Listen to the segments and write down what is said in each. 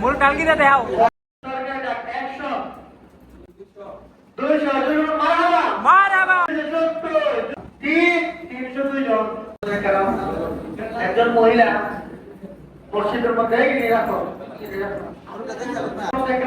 মোর টালকি দে দেও সরকার ডাক একশো দুইশো দুইশো মারাবা। মারাবা তিন তিনশো দুই জন একজন মহিলা মসজিদের মধ্যে রাখো। থেকে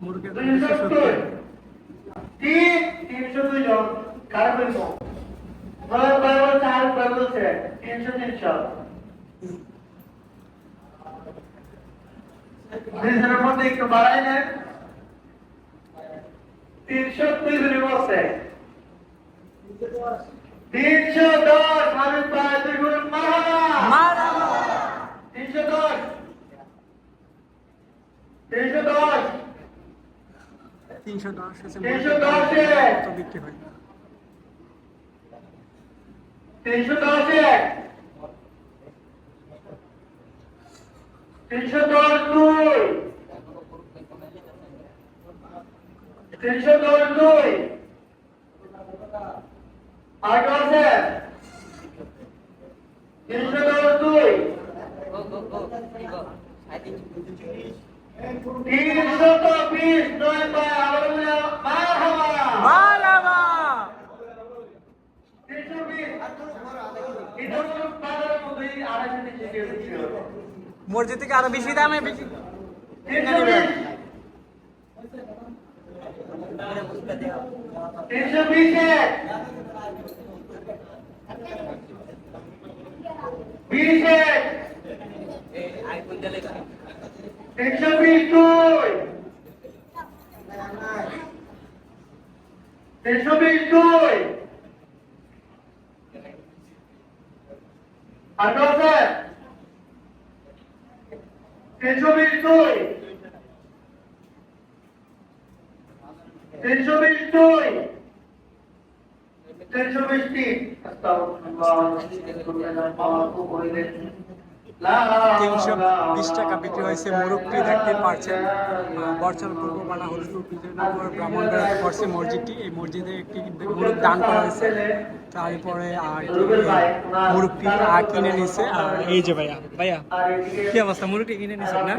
দুইশো সত্তর তিন তিনশো কারা বলছে? তিনশো তিনশো। দুইজনের মধ্যে একটু বাড়াই নেন তিনশো দুইজনে বলছে। তিনশো দশ দুই গুণ মারহাবা তিনশো দশ। তিনশো দশ। তিনশো দশ আছে তিনশো দশে কত বিক্রি হয়। তিনশো দশে তিনশো দশ দুই। তিনশো দশ দুই। আর আছে। তিনশো দশ দুই। তিনশো বিশ নয় মসজিদ থেকে আরও বেশি দামে বেশি। তিনশো বিশ দুই। তিনশো বিশ দুই। কত আছে তিনশো বিশ দুই তিনশো বিশ দুই তিনশো বিশ তিন তিনশো বিশ টাকা বিক্রি হয়েছে মোরগটি দেখতে পারছেন বর্ষাল পূর্বপাড়া হরিপুর বিজয়নগর ব্রাহ্মণবাড়া পড়ছে মসজিদটি এই মসজিদে একটি মোরগ দান করা হয়েছে তারপরে আর মুরগটি আর কিনে নিছে আর এই যে ভাইয়া ভাইয়া কি অবস্থা মুরগটি কিনে নিছেন না